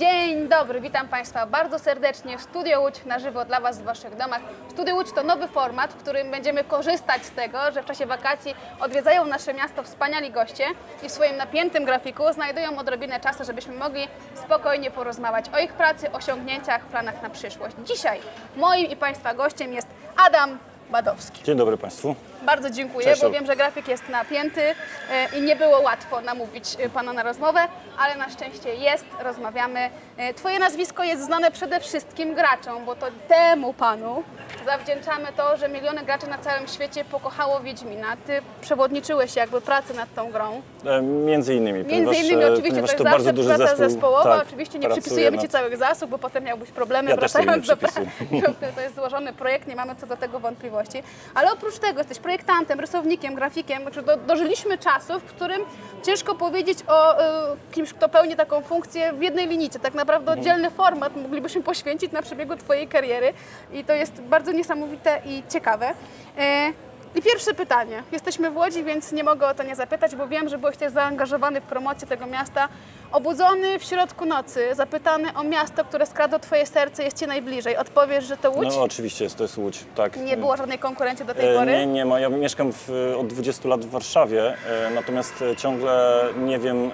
Dzień dobry, witam Państwa bardzo serdecznie w Studio Łódź na żywo dla Was w Waszych domach. Studio Łódź to nowy format, w którym będziemy korzystać z tego, że w czasie wakacji odwiedzają nasze miasto wspaniali goście i w swoim napiętym grafiku znajdują odrobinę czasu, żebyśmy mogli spokojnie porozmawiać o ich pracy, osiągnięciach, planach na przyszłość. Dzisiaj moim i Państwa gościem jest Adam Badowski. Dzień dobry Państwu. Bardzo dziękuję, Cześć, bo wiem, że grafik jest napięty e, i nie było łatwo namówić e, Pana na rozmowę, ale na szczęście jest, rozmawiamy. E, Twoje nazwisko jest znane przede wszystkim graczom, bo to temu Panu zawdzięczamy to, że miliony graczy na całym świecie pokochało Wiedźmina. Ty przewodniczyłeś jakby pracy nad tą grą. E, Między innymi, Między ponieważ, innymi oczywiście to jest to zawsze bardzo duży praca zespół. zespołowa, tak, oczywiście nie przypisujemy Ci nad- całych zasług, bo potem miałbyś problemy Ja wracając do pracy. To jest złożony projekt, nie mamy co do tego wątpliwości. Ale oprócz tego jesteś projektantem, rysownikiem, grafikiem, znaczy do, dożyliśmy czasu, w którym ciężko powiedzieć o y, kimś, kto pełni taką funkcję w jednej linijce. Tak naprawdę Mhm. oddzielny format moglibyśmy poświęcić na przebiegu Twojej kariery i to jest bardzo niesamowite i ciekawe. E, i pierwsze pytanie. Jesteśmy w Łodzi, więc nie mogę o to nie zapytać, bo wiem, że byłeś też zaangażowany w promocję tego miasta. Obudzony w środku nocy, zapytany o miasto, które skradło Twoje serce, jest Ci najbliżej. Odpowiesz, że to Łódź? No oczywiście, jest, to jest Łódź, tak. Nie było żadnej konkurencji do tej E, pory? Nie, nie ma. Ja mieszkam w, od 20 lat w Warszawie, e, natomiast e, ciągle nie wiem, e,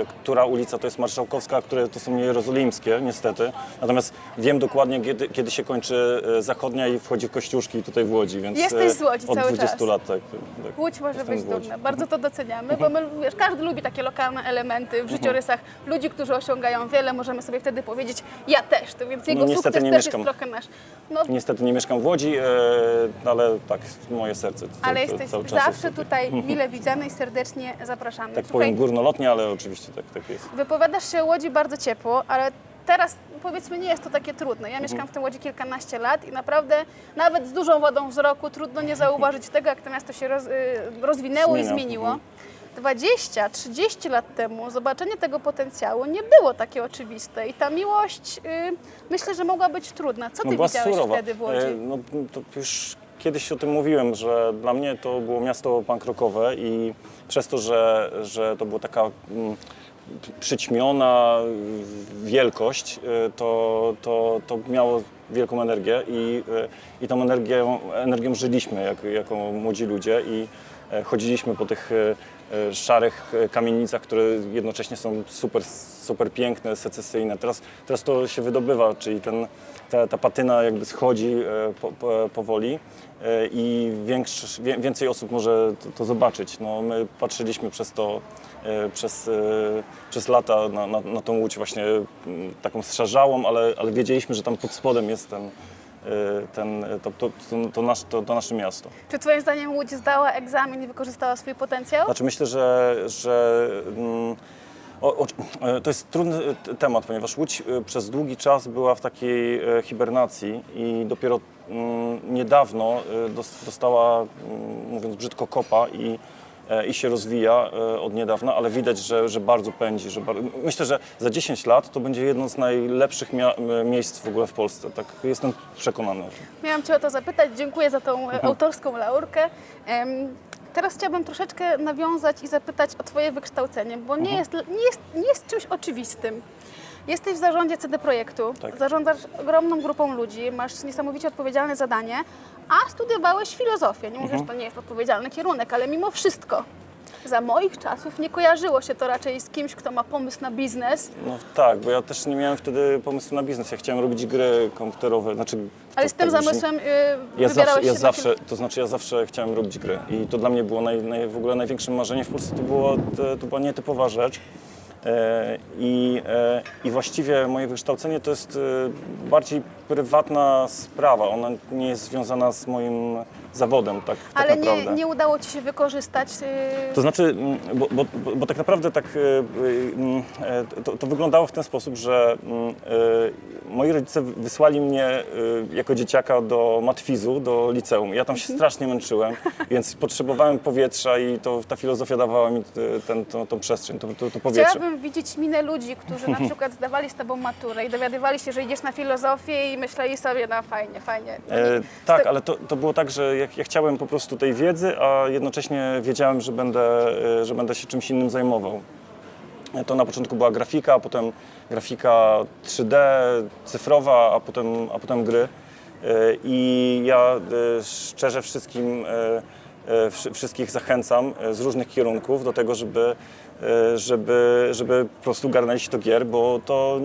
e, która ulica to jest Marszałkowska, a które to są jerozolimskie, niestety. Natomiast wiem dokładnie, kiedy, kiedy się kończy e, zachodnia i wchodzi w Kościuszki tutaj w Łodzi, więc Jesteś z Łodzi od cały 20 czas. lat, tak. tak. Łódź może Jestem być z Łodzi. dumna. Bardzo to doceniamy, bo my, wiesz, każdy lubi takie lokalne elementy w życiorysach ludzi, którzy osiągają wiele. Możemy sobie wtedy powiedzieć, ja też, to więc jego No, niestety sukces nie też mieszkam. jest trochę nasz. No, Niestety nie mieszkam w Łodzi, e, ale tak, moje serce ale to, jesteś cały czas zawsze jest tutaj mile widziany i serdecznie zapraszamy. Tak Słuchaj, powiem górnolotnie, ale oczywiście tak, tak jest. Wypowiadasz się o Łodzi bardzo ciepło, ale teraz powiedzmy nie jest to takie trudne. Ja Mhm. mieszkam w tym Łodzi kilkanaście lat i naprawdę nawet z dużą wodą wzroku trudno nie zauważyć tego, jak to miasto się roz, y, rozwinęło i Zmienia, zmieniło. mhm. 20-30 lat temu zobaczenie tego potencjału nie było takie oczywiste i ta miłość y, myślę, że mogła być trudna. Co ty No widziałeś surowa. wtedy w Łodzi? E, No, to już kiedyś o tym mówiłem, że dla mnie to było miasto pankrokowe i przez to, że, że to była taka mm, przyćmiona y, wielkość, y, to, to, to miało wielką energię i, y, i tą energią, energią żyliśmy jak, jako młodzi ludzie i e, chodziliśmy po tych e, szarych e, kamienicach, które jednocześnie są super, super piękne, secesyjne. Teraz, teraz to się wydobywa, czyli ten, ta, ta patyna jakby schodzi e, po, po, powoli e, i większy, więcej osób może to, to zobaczyć. No, my patrzyliśmy przez to, e, przez, e, przez lata na, na, na tą łódź właśnie taką strzarzałą, ale, ale wiedzieliśmy, że tam pod spodem jest ten, e, ten, to, to, to, to, nasz, to, to nasze miasto. Czy twoim zdaniem Łódź zdała egzamin i wykorzystała swój potencjał? Znaczy myślę, że, że mm, o, o, e, to jest trudny temat, ponieważ Łódź przez długi czas była w takiej hibernacji i dopiero mm, niedawno dos- dostała, mm, mówiąc brzydko, kopa i, i się rozwija e, od niedawna, ale widać, że, że bardzo pędzi. Że bar... Myślę, że za 10 lat to będzie jedno z najlepszych e, miejsc w ogóle w Polsce. Tak jestem przekonany. Miałam Cię o to zapytać. Dziękuję za tą e, autorską laurkę. Teraz chciałabym troszeczkę nawiązać i zapytać o Twoje wykształcenie, bo nie jest, nie jest, nie jest czymś oczywistym. Jesteś w zarządzie CD Projektu, Tak. zarządzasz ogromną grupą ludzi, masz niesamowicie odpowiedzialne zadanie, a studiowałeś filozofię. Nie mówię, że to nie jest odpowiedzialny kierunek, ale mimo wszystko. Za moich czasów nie kojarzyło się to raczej z kimś, kto ma pomysł na biznes, No tak, bo ja też nie miałem wtedy pomysłu na biznes. Ja chciałem robić gry komputerowe, znaczy... ale z tym tak zamysłem y, Ja zawsze, ja zawsze, to znaczy ja zawsze chciałem robić gry i to dla mnie było naj, naj, w ogóle największym marzeniem. W Polsce to, było, to, to była nietypowa rzecz. E, I, e, I właściwie moje wykształcenie to jest e, bardziej prywatna sprawa. Ona nie jest związana z moim zawodem, tak, tak Ale naprawdę. nie, nie udało Ci się wykorzystać. y, To znaczy, bo, bo, bo, bo tak naprawdę tak, mm, e, to, to wyglądało w ten sposób, że moi rodzice wysłali mnie e, jako dzieciaka do matwizu, do liceum. Ja tam się strasznie męczyłem, więc potrzebowałem powietrza i to, ta filozofia dawała mi e, ten, tą, tą przestrzeń, to, to, to powietrze. Chciałabym widzieć minę ludzi, którzy na przykład zdawali z Tobą maturę i dowiadywali się, że idziesz na filozofię i myśleli sobie, no fajnie, fajnie. No E, tak, ale to, to było tak, że ja, ja chciałem po prostu tej wiedzy, a jednocześnie wiedziałem, że będę, e, że będę się czymś innym zajmował. To na początku była grafika, a potem grafika 3D, cyfrowa, a potem, a potem gry. E, I ja e, szczerze wszystkim, e, wszy- wszystkich zachęcam z różnych kierunków do tego, żeby, żeby, żeby po prostu garnęli się do gier, bo to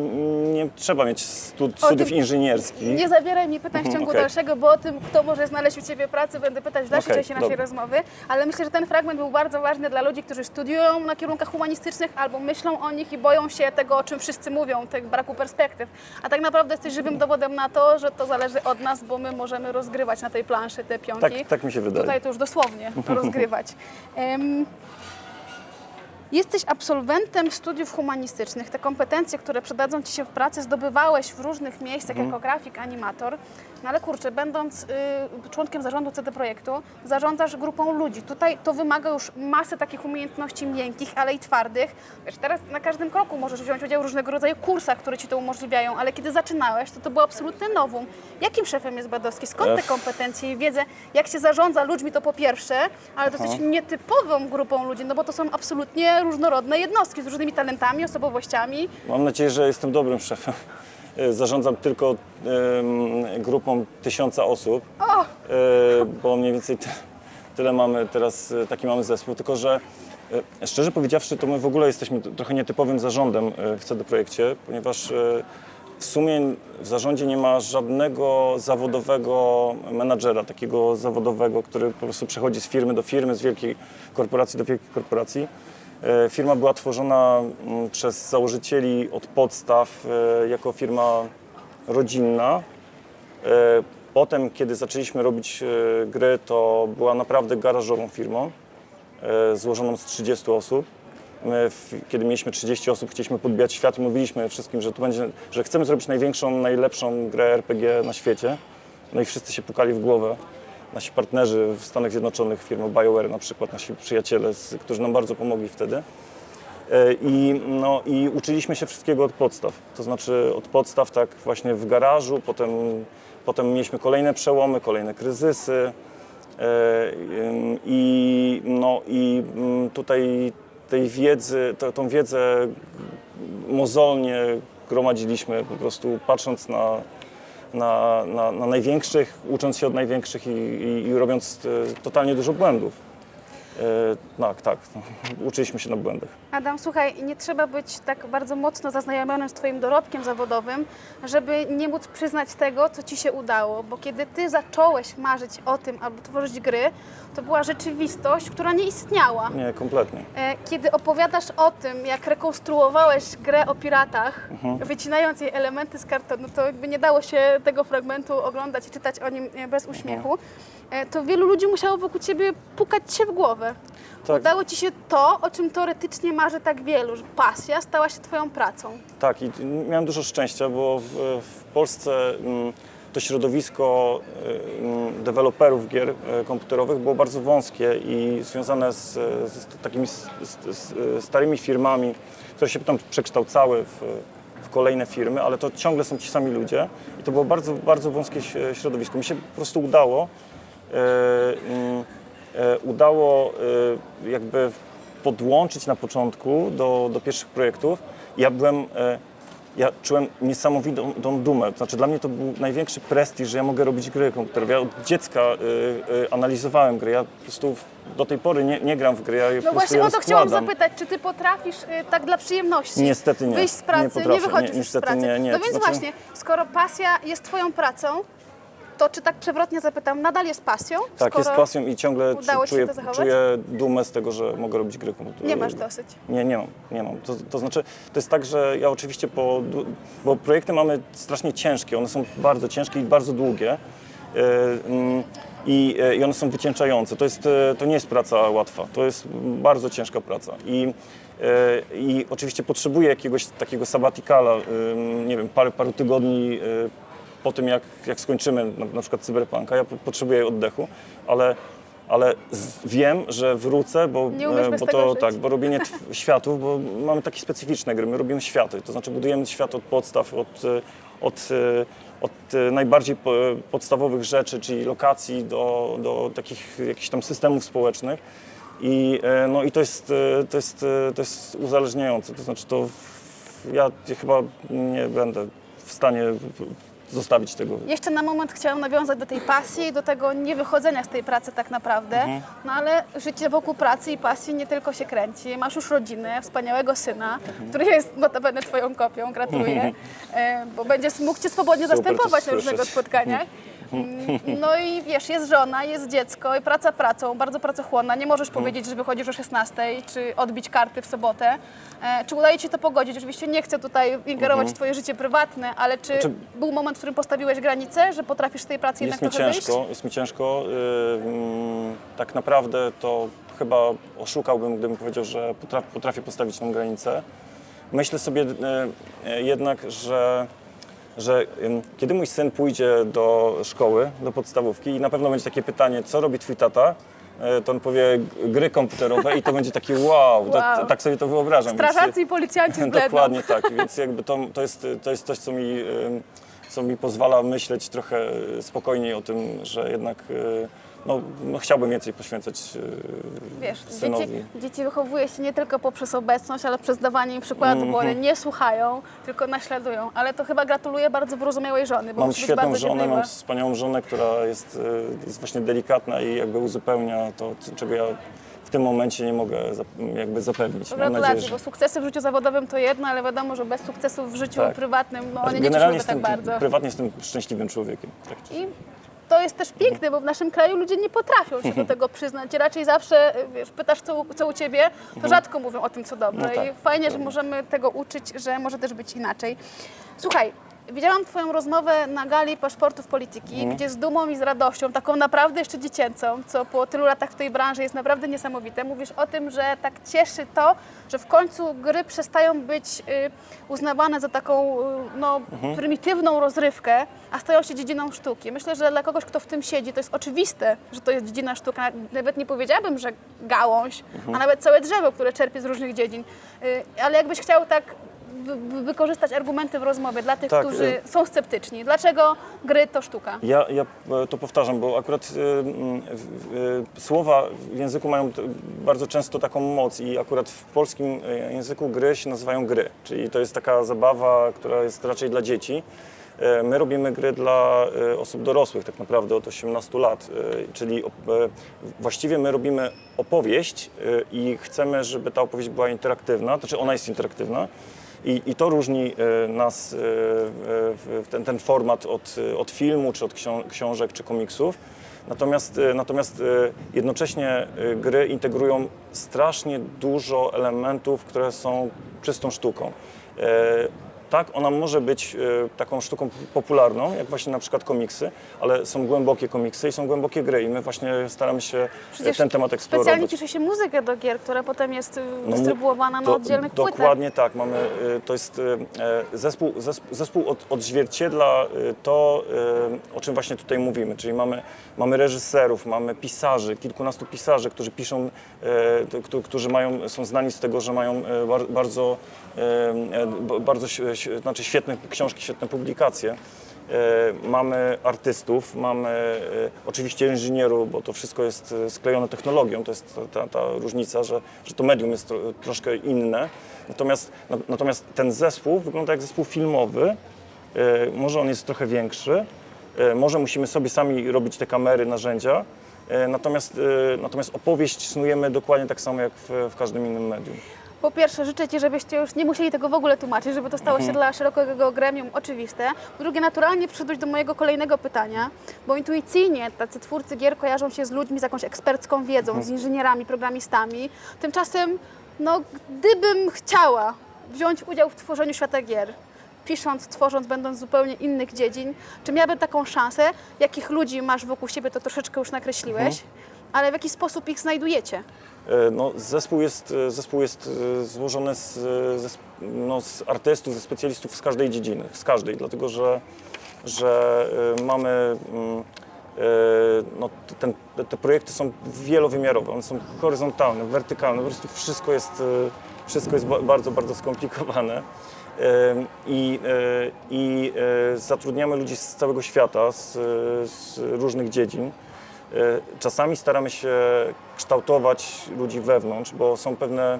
nie trzeba mieć stu, studiów inżynierskich. Nie zabieraj mi pytań w Mhm, ciągu okej. dalszego, bo o tym, kto może znaleźć u Ciebie pracę, będę pytać w dalszej Okej, części naszej dobra. rozmowy. Ale myślę, że ten fragment był bardzo ważny dla ludzi, którzy studiują na kierunkach humanistycznych albo myślą o nich i boją się tego, o czym wszyscy mówią, tego braku perspektyw. A tak naprawdę jesteś żywym dowodem na to, że to zależy od nas, bo my możemy rozgrywać na tej planszy te pionki. Tak, tak mi się wydaje. Tutaj to już dosłownie rozgrywać. Jesteś absolwentem studiów humanistycznych. Te kompetencje, które przydadzą Ci się w pracy, zdobywałeś w różnych miejscach Mhm. jako grafik, animator. No ale kurczę, będąc y, członkiem zarządu CD Projektu, zarządzasz grupą ludzi. Tutaj to wymaga już masy takich umiejętności miękkich, ale i twardych. Wiesz, teraz na każdym kroku możesz wziąć udział w różnego rodzaju kursach, które Ci to umożliwiają, ale kiedy zaczynałeś, to to było absolutne nowum. Jakim szefem jest Badowski? Skąd te kompetencje i wiedzę? Jak się zarządza ludźmi, to po pierwsze, ale dosyć nietypową grupą ludzi, no bo to są absolutnie różnorodne jednostki z różnymi talentami, osobowościami. Mam nadzieję, że jestem dobrym szefem. E, Zarządzam tylko grupą tysiąca osób, O! e, bo mniej więcej ty, tyle mamy teraz, e, taki mamy zespół, tylko że szczerze powiedziawszy, to my w ogóle jesteśmy trochę nietypowym zarządem w CD Projekcie, ponieważ w sumie w zarządzie nie ma żadnego zawodowego menadżera, takiego zawodowego, który po prostu przechodzi z firmy do firmy, z wielkiej korporacji do wielkiej korporacji. E, Firma była tworzona mm, przez założycieli od podstaw e, jako firma rodzinna. E, Potem, kiedy zaczęliśmy robić gry, to była naprawdę garażową firmą, złożoną z 30 osób. My, kiedy mieliśmy 30 osób, chcieliśmy podbijać świat i mówiliśmy wszystkim, że, to będzie, że chcemy zrobić największą, najlepszą grę RPG na świecie. No i wszyscy się pukali w głowę. Nasi partnerzy w Stanach Zjednoczonych, firma BioWare na przykład, nasi przyjaciele, którzy nam bardzo pomogli wtedy. E, I, no, I uczyliśmy się wszystkiego od podstaw. To znaczy od podstaw tak właśnie w garażu, potem, potem mieliśmy kolejne przełomy, kolejne kryzysy. E, I, no, i mm, tutaj tej wiedzy, to, tą wiedzę mozolnie gromadziliśmy po prostu patrząc na, na, na, na największych, ucząc się od największych i, i, i robiąc e, totalnie dużo błędów. Tak, tak. Uczyliśmy się na błędach. Adam, słuchaj, nie trzeba być tak bardzo mocno zaznajomionym z Twoim dorobkiem zawodowym, żeby nie móc przyznać tego, co Ci się udało, bo kiedy Ty zacząłeś marzyć o tym, aby tworzyć gry, to była rzeczywistość, która nie istniała. Nie, kompletnie. E, Kiedy opowiadasz o tym, jak rekonstruowałeś grę o piratach, wycinając jej elementy z kartonu, to jakby nie dało się tego fragmentu oglądać i czytać o nim e, bez uśmiechu, e, to wielu ludzi musiało wokół Ciebie pukać się w głowę. Tak. Udało Ci się to, o czym teoretycznie marzy tak wielu, że pasja stała się Twoją pracą. Tak, i miałem dużo szczęścia, bo w, w Polsce mm, to środowisko mm, deweloperów gier y, komputerowych było bardzo wąskie i związane z, z takimi s- s- s- starymi firmami, które się potem przekształcały w, w kolejne firmy, ale to ciągle są ci sami ludzie i to było bardzo, bardzo wąskie środowisko. Mi się po prostu udało e, mm, e, udało e, jakby podłączyć na początku do, do pierwszych projektów. Ja byłem, e, ja czułem niesamowitą tą dumę. Znaczy dla mnie to był największy prestiż, że ja mogę robić gry komputerowe. Ja od dziecka e, e, analizowałem gry. Ja po prostu do tej pory nie, nie gram w gry, ja No właśnie o to chciałam zapytać, czy Ty potrafisz y, tak dla przyjemności Niestety nie. wyjść z Nie pracy, nie, potrafię. wychodzisz Nie, już z niestety pracy? nie, nie. No więc znaczy- właśnie, skoro pasja jest Twoją pracą, to czy tak przewrotnie zapytam, nadal jest pasją? Tak, skoro jest pasją i ciągle czu- udało ci się czuję, to zachować? czuję dumę z tego, że mogę robić gry komputerowe. Nie masz dosyć. Nie, nie mam, nie mam. To, to znaczy, to jest tak, że ja oczywiście po, dłu- bo projekty mamy strasznie ciężkie, one są bardzo ciężkie i bardzo długie. Yy, mm, I, e, I one są wycieńczające. To, jest, e, to nie jest praca łatwa, to jest bardzo ciężka praca. I, e, i oczywiście potrzebuję jakiegoś takiego sabatikala, nie wiem, parę, paru tygodni e, po tym, jak, jak skończymy na, na przykład cyberpunka. Ja po- potrzebuję oddechu, ale, ale z, wiem, że wrócę, bo, e, bo to żyć. tak, bo robienie światów, bo mamy takie specyficzne gry, my robimy światy, to znaczy budujemy świat od podstaw, od, e, od, e, od najbardziej po- podstawowych rzeczy, czyli lokacji do, do takich jakichś tam systemów społecznych. I, e, no, i to, jest, to, jest, to jest uzależniające. To znaczy, to w- ja chyba nie będę w stanie zostawić tego. Jeszcze na moment chciałam nawiązać do tej pasji, do tego niewychodzenia z tej pracy tak naprawdę. Mhm. No ale życie wokół pracy i pasji nie tylko się kręci. Masz już rodzinę, wspaniałego syna, Mhm. który jest notabene twoją kopią, gratuluję, e, bo będzie mógł cię swobodnie Super zastępować na różnego spotkaniach. Mm, No i wiesz, jest żona, jest dziecko i praca pracą, bardzo pracochłonna. Nie możesz Mhm. powiedzieć, że wychodzisz o 16 czy odbić karty w sobotę. E, Czy udaje Ci to pogodzić? Oczywiście nie chcę tutaj ingerować w Twoje życie prywatne, ale czy Mhm. Znaczy- był moment, w którym postawiłeś granicę, że potrafisz z tej pracy Jest jednak mi trochę wyjść? ciężko, jest mi ciężko. Yy, mm, tak naprawdę to chyba oszukałbym, gdybym powiedział, że potrafię, potrafię postawić tą granicę. Myślę sobie yy, jednak, że, że kiedy mój syn pójdzie do szkoły, do podstawówki i na pewno będzie takie pytanie, co robi twój tata, yy, to on powie gry komputerowe i to będzie takie wow, to, Wow. tak sobie to wyobrażam. Więc- Strażacy i policjanci. Dokładnie tak, więc jakby to, to, jest, to jest coś, co mi, co mi pozwala myśleć trochę spokojniej o tym, że jednak y, no, no chciałbym więcej poświęcać y, Wiesz, synowi. dzieci, dzieci wychowuje się nie tylko poprzez obecność, ale przez dawanie im przykładu, bo Mhm. one nie słuchają, tylko naśladują. Ale to chyba gratuluję bardzo wyrozumiałej żony, bo Mam musi być świetną bardzo żonę, cierpliwa. mam wspaniałą żonę, która jest, y, jest właśnie delikatna i jakby uzupełnia to, c- czego ja w tym momencie nie mogę zap- jakby zapewnić. Mam nadzieję, Gratulacje, że... bo sukcesy w życiu zawodowym to jedno, ale wiadomo, że bez sukcesów w życiu Tak. prywatnym, no one nie Generalnie cieszą tak jestem, bardzo. prywatnie jestem szczęśliwym człowiekiem. Tak. I to jest też piękne, bo w naszym kraju ludzie nie potrafią się do tego przyznać. Raczej zawsze y, wiesz, pytasz, co, u- co u ciebie, to rzadko mówią o tym, co dobre. No tak, I fajnie, że możemy tego uczyć, że może też być inaczej. Słuchaj. Widziałam Twoją rozmowę na gali paszportów polityki, Mhm. gdzie z dumą i z radością, taką naprawdę jeszcze dziecięcą, co po tylu latach w tej branży jest naprawdę niesamowite, mówisz o tym, że tak cieszy to, że w końcu gry przestają być y, uznawane za taką y, no, Mhm. prymitywną rozrywkę, a stają się dziedziną sztuki. Myślę, że dla kogoś, kto w tym siedzi, to jest oczywiste, że to jest dziedzina sztuka. Nawet nie powiedziałabym, że gałąź, Mhm. a nawet całe drzewo, które czerpie z różnych dziedzin. Y, Ale jakbyś chciał tak wykorzystać argumenty w rozmowie dla tych, Tak, którzy są sceptyczni. Dlaczego gry to sztuka? Ja, ja e, to powtarzam, bo akurat y, w- y, słowa w języku mają bardzo często taką moc i akurat w polskim y, języku gry się nazywają gry, czyli to jest taka zabawa, która jest raczej dla dzieci. E, My robimy gry dla e, osób dorosłych, tak naprawdę od 18 lat, e, czyli e, właściwie my robimy opowieść e, i chcemy, żeby ta opowieść była interaktywna, to znaczy ona jest interaktywna. I, I to różni e, nas, e, w ten, ten format od, e, od filmu, czy od ksią- książek, czy komiksów. Natomiast, e, natomiast e, jednocześnie e, gry integrują strasznie dużo elementów, które są czystą sztuką. E, Tak, ona może być e, taką sztuką popularną, jak właśnie na przykład komiksy, ale są głębokie komiksy i są głębokie gry i my właśnie staramy się e, Przecież ten temat Specjalnie eksplorować. ciszy się muzykę do gier, która potem jest y, No, dystrybuowana na do- oddzielnych płytach. Dokładnie tak. Mamy, to jest e, zespół, zespół, zespół od, odzwierciedla to, o czym właśnie tutaj mówimy. Czyli mamy, mamy reżyserów, mamy pisarzy, kilkunastu pisarzy, którzy piszą, e, którzy mają, są znani z tego, że mają e, bar- bardzo, e, e, bardzo znaczy świetne książki, świetne publikacje. E, Mamy artystów, mamy e, oczywiście inżynierów, bo to wszystko jest e, sklejone technologią, to jest ta, ta, różnica, że, że to medium jest tro, troszkę inne. Natomiast, na, natomiast ten zespół wygląda jak zespół filmowy, może on jest trochę większy, może musimy sobie sami robić te kamery, narzędzia, natomiast, natomiast opowieść snujemy dokładnie tak samo jak w, w każdym innym medium. Po pierwsze, życzę Ci, żebyście już nie musieli tego w ogóle tłumaczyć, żeby to stało się Mhm. dla szerokiego gremium oczywiste. Po drugie, naturalnie przyszedłeś do mojego kolejnego pytania, bo intuicyjnie tacy twórcy gier kojarzą się z ludźmi z jakąś ekspercką wiedzą, Mhm. z inżynierami, programistami. Tymczasem, no, gdybym chciała wziąć udział w tworzeniu świata gier, pisząc, tworząc, będąc zupełnie innych dziedzin, czy miałabym taką szansę? Jakich ludzi masz wokół siebie, to troszeczkę już nakreśliłeś, Mhm. Ale w jaki sposób ich znajdujecie? E, No, zespół jest, e, zespół jest e, złożony z, sp- no, z artystów, ze specjalistów z każdej dziedziny, z każdej, dlatego że, że mamy, mm, no, ten, te- projekty są wielowymiarowe, one są horyzontalne, wertykalne, po prostu wszystko jest, wszystko jest ba- bardzo, bardzo skomplikowane. I, i zatrudniamy ludzi z całego świata, z, z różnych dziedzin. Czasami staramy się kształtować ludzi wewnątrz, bo są pewne,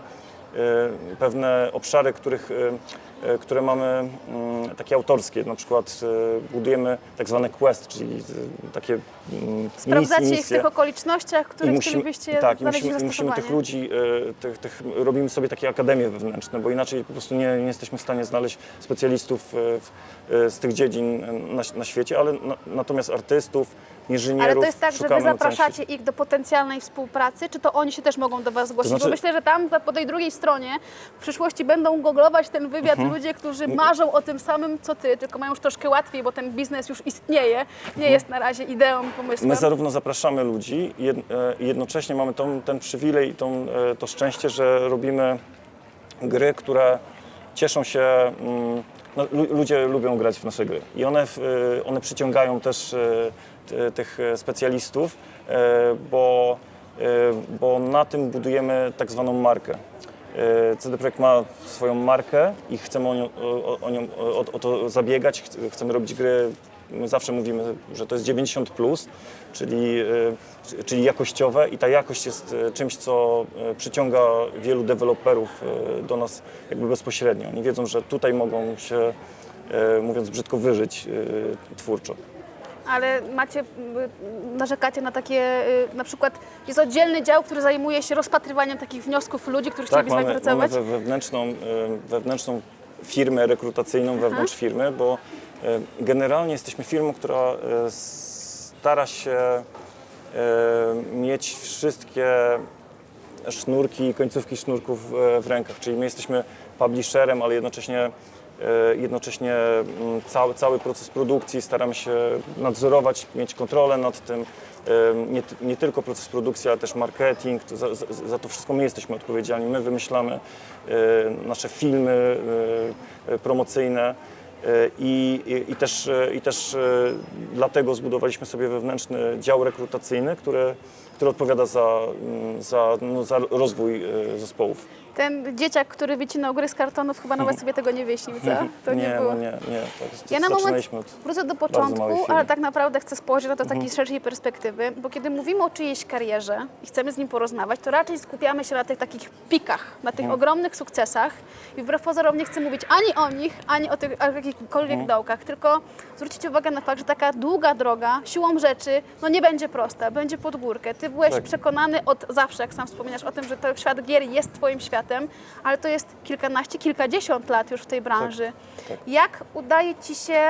e, pewne obszary, których, e, e, które mamy mm, takie autorskie. Na przykład e, budujemy tak zwane quest, czyli e, takie mm, Sprawdzacie misje, ich w tych okolicznościach, w których musimy, chcielibyście tak, i musimy, musimy tych ludzi, e, tych, tych, robimy sobie takie akademie wewnętrzne, bo inaczej po prostu nie, nie jesteśmy w stanie znaleźć specjalistów e, w, e, z tych dziedzin e, na, na świecie, ale na, natomiast artystów, inżynierów Ale to jest tak, że wy zapraszacie ich do potencjalnej współpracy, czy to oni się też mogą do was zgłosić? znaczy- Bo myślę, że tam po tej drugiej stronie w przyszłości będą googlować ten wywiad Mhm. ludzie, którzy marzą o tym samym co ty, tylko mają już troszkę łatwiej, bo ten biznes już istnieje, nie jest na razie ideą, pomysłem. My zarówno zapraszamy ludzi, e, i jednocześnie mamy tą, ten przywilej i tą, e, to szczęście, że robimy gry, które cieszą się. mm, No, lu- ludzie lubią grać w nasze gry i one, e, one przyciągają też t- tych specjalistów, e, bo, bo na tym budujemy tak zwaną markę. CD Projekt ma swoją markę i chcemy o, nią, o, o, nią, o, o to zabiegać, Chc- chcemy robić gry. My zawsze mówimy, że to jest 90, plus, czyli, e, czyli jakościowe, i ta jakość jest e, czymś, co e, przyciąga wielu deweloperów do nas jakby bezpośrednio. Oni wiedzą, że tutaj mogą się, mówiąc brzydko, wyżyć twórczo. Ale macie, narzekacie na takie, na przykład jest oddzielny dział, który zajmuje się rozpatrywaniem takich wniosków ludzi, którzy Tak, chcieliby z mamy, mamy pracować? we- wewnętrzną, wewnętrzną firmę rekrutacyjną wewnątrz firmy, bo generalnie jesteśmy firmą, która e, stara się e, mieć wszystkie sznurki i końcówki sznurków e, w rękach, czyli my jesteśmy publisherem, ale jednocześnie, e, jednocześnie mm, cały, cały proces produkcji staramy się nadzorować, mieć kontrolę nad tym. E, Nie, nie tylko proces produkcji, ale też marketing. To Za, za, to wszystko my jesteśmy odpowiedzialni. My wymyślamy e, nasze filmy e, e, promocyjne. E, I, i, też, e, I też e, dlatego zbudowaliśmy sobie wewnętrzny dział rekrutacyjny, który, który odpowiada za, mm, za, no, za rozwój zespołów. Ten dzieciak, który wycinał gry z kartonów, chyba nawet sobie tego nie wyśnił, co? To nie, nie, było. no nie, nie. Ja na moment od... wrócę do początku, ale tak naprawdę chcę spojrzeć na to z takiej szerszej perspektywy, bo kiedy mówimy o czyjejś karierze i chcemy z nim porozmawiać, to raczej skupiamy się na tych takich pikach, na tych ogromnych sukcesach i wbrew pozorom nie chcę mówić ani o nich, ani o tych o jakichkolwiek dołkach, tylko zwrócić uwagę na fakt, że taka długa droga siłą rzeczy no nie będzie prosta, będzie pod górkę. Ty byłeś Tak. przekonany od zawsze, jak sam wspominasz o tym, że to świat gier jest twoim światem, ale to jest kilkanaście, kilkadziesiąt lat już w tej branży. tak. Jak udaje Ci się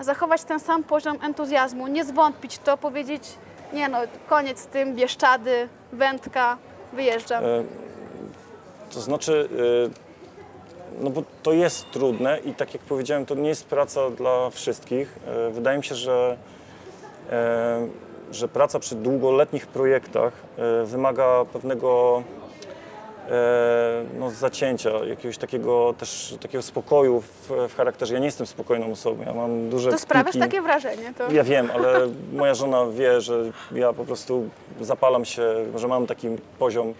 zachować ten sam poziom entuzjazmu, nie zwątpić to, powiedzieć, nie no, koniec z tym, Bieszczady, Wędka, wyjeżdżam. E, To znaczy, e, no bo to jest trudne i tak jak powiedziałem, to nie jest praca dla wszystkich. E, Wydaje mi się, że, e, że praca przy długoletnich projektach e, wymaga pewnego no, zacięcia, jakiegoś takiego też takiego spokoju w, w charakterze. Ja nie jestem spokojną osobą, ja mam duże To sprawiasz piki. takie wrażenie. To... Ja wiem, ale moja żona wie, że ja po prostu zapalam się, że mam taki poziom,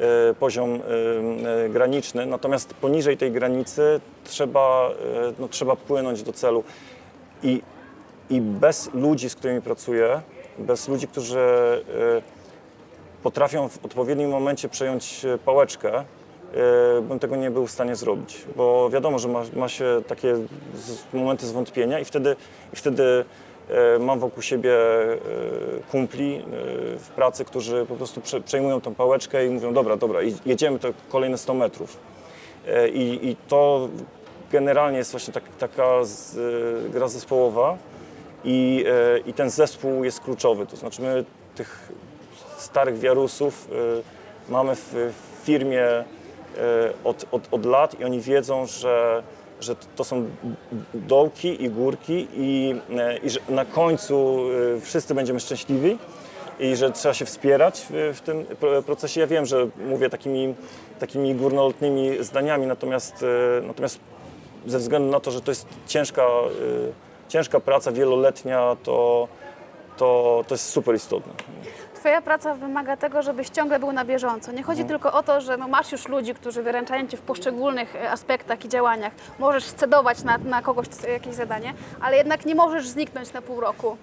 e, poziom e, e, graniczny, natomiast poniżej tej granicy trzeba, e, no, trzeba płynąć do celu. I, I bez ludzi, z którymi pracuję, bez ludzi, którzy e, potrafią w odpowiednim momencie przejąć e, pałeczkę, e, bym tego nie był w stanie zrobić. Bo wiadomo, że ma, ma się takie momenty zwątpienia i wtedy, i wtedy e, mam wokół siebie kumpli w pracy, którzy po prostu prze, przejmują tą pałeczkę i mówią, dobra, dobra, jedziemy to kolejne 100 metrów. I, i to generalnie jest właśnie tak, taka z, gra zespołowa i, i ten zespół jest kluczowy. To znaczy my tych starych wiarusów y, mamy w, firmie y, od, od, od lat i oni wiedzą, że, że to są dołki i górki i, y, i że na końcu wszyscy będziemy szczęśliwi i że trzeba się wspierać w, tym pro- procesie. Ja wiem, że mówię takimi, takimi górnolotnymi zdaniami, natomiast, natomiast ze względu na to, że to jest ciężka, ciężka praca wieloletnia, to, to, to jest super istotne. Twoja praca wymaga tego, żebyś ciągle był na bieżąco. Nie chodzi tylko o to, że no masz już ludzi, którzy wyręczają Cię w poszczególnych e, aspektach i działaniach. Możesz scedować na, na kogoś jakieś zadanie, ale jednak nie możesz zniknąć na pół roku.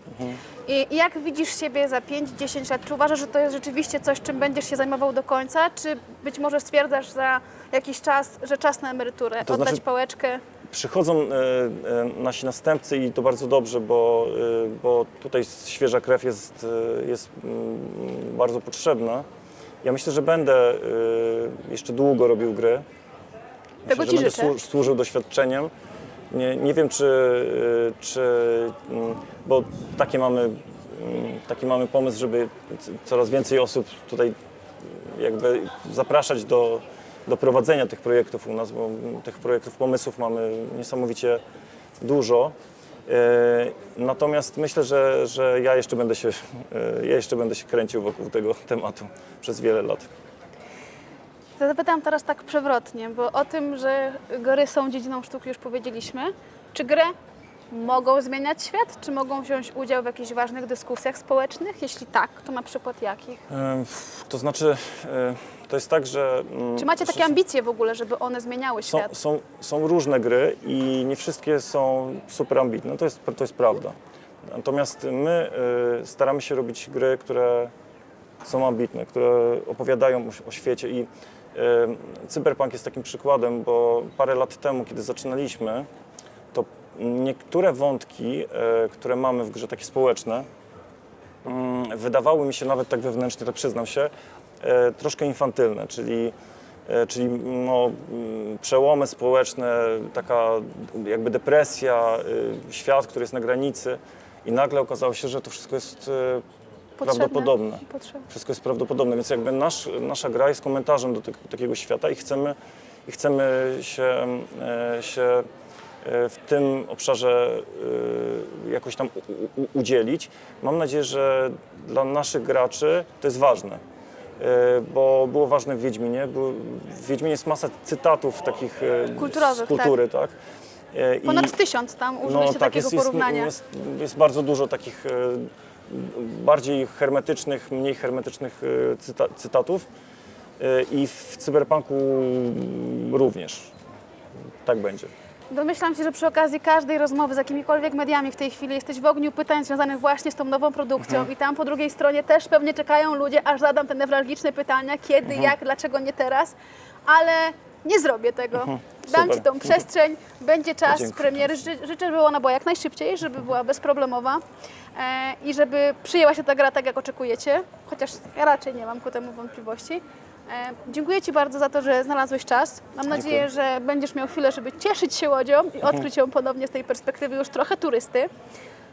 I i jak widzisz siebie za 5-10 lat? Czy uważasz, że to jest rzeczywiście coś, czym będziesz się zajmował do końca? Czy być może stwierdzasz za jakiś czas, że czas na emeryturę, To oddać znaczy- pałeczkę? Przychodzą e, e, nasi następcy i to bardzo dobrze, bo, e, bo tutaj świeża krew jest, jest mm, bardzo potrzebna. Ja myślę, że będę jeszcze długo robił gry. Tego myślę, ci że będę życzę. słu- służył doświadczeniem. Nie, nie wiem, czy, czy mm, bo takie mamy, mm, taki mamy pomysł, żeby coraz więcej osób tutaj jakby zapraszać do, do prowadzenia tych projektów u nas, bo tych projektów, pomysłów mamy niesamowicie dużo. E, Natomiast myślę, że, że ja, jeszcze będę się, e, ja jeszcze będę się kręcił wokół tego tematu przez wiele lat. Zapytam teraz tak przewrotnie, bo o tym, że gry są dziedziną sztuki już powiedzieliśmy. Czy gry mogą zmieniać świat? Czy mogą wziąć udział w jakichś ważnych dyskusjach społecznych? Jeśli tak, to na przykład jakich? E, To znaczy, e, to jest tak, że... mm, Czy macie takie ambicje w ogóle, żeby one zmieniały Są, świat? są, są różne gry i nie wszystkie są super ambitne, to jest, to jest prawda. Natomiast my y, staramy się robić gry, które są ambitne, które opowiadają o, o świecie i Cyberpunk jest takim przykładem, bo parę lat temu, kiedy zaczynaliśmy, niektóre wątki, y, które mamy w grze, takie społeczne, mm, wydawały mi się nawet tak wewnętrznie, to przyznam się, e, troszkę infantylne, czyli, e, czyli no, mm, przełomy społeczne, taka jakby depresja, świat, który jest na granicy i nagle okazało się, że to wszystko jest e, Potrzebne prawdopodobne. Potrzebne. Wszystko jest prawdopodobne, więc jakby nasz, nasza gra jest komentarzem do tego, takiego świata i chcemy, i chcemy się, e, się e, w tym obszarze e, jakoś tam udzielić. Mam nadzieję, że dla naszych graczy to jest ważne. e, Bo było ważne w Wiedźminie. W Wiedźminie jest masa cytatów takich e, Kulturowych, z kultury, tak? E, i- Ponad tysiąc tam użyliście takiego jest, jest, porównania. jest, jest bardzo dużo takich e, bardziej hermetycznych, mniej hermetycznych e, cyta, cytatów e, i w cyberpunku również. Tak będzie. Domyślam się, że przy okazji każdej rozmowy z jakimikolwiek mediami w tej chwili jesteś w ogniu pytań związanych właśnie z tą nową produkcją Mhm. i tam po drugiej stronie też pewnie czekają ludzie, aż zadam te newralgiczne pytania, kiedy, Mhm. jak, dlaczego nie teraz, ale nie zrobię tego. Dam Mhm. Super. Ci tą przestrzeń, będzie czas Dziękuję. premiery. Ży, życzę, żeby ona była jak najszybciej, żeby była bezproblemowa e, i żeby przyjęła się ta gra tak, jak oczekujecie, chociaż ja raczej nie mam ku temu wątpliwości. E, dziękuję Ci bardzo za to, że znalazłeś czas. Mam nadzieję, że będziesz miał chwilę, żeby cieszyć się łodzią i Mhm. odkryć ją ponownie z tej perspektywy już trochę turysty.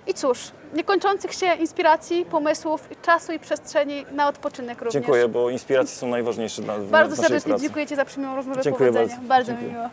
I cóż, niekończących się inspiracji, pomysłów, czasu i przestrzeni na odpoczynek również. Dziękuję, bo inspiracje są najważniejsze dla w Bardzo naszej serdecznie pracy. dziękuję Ci za przyjemną rozmowę. Dziękuję Powodzenia. bardzo. Bardzo mi Dziękuję. miło.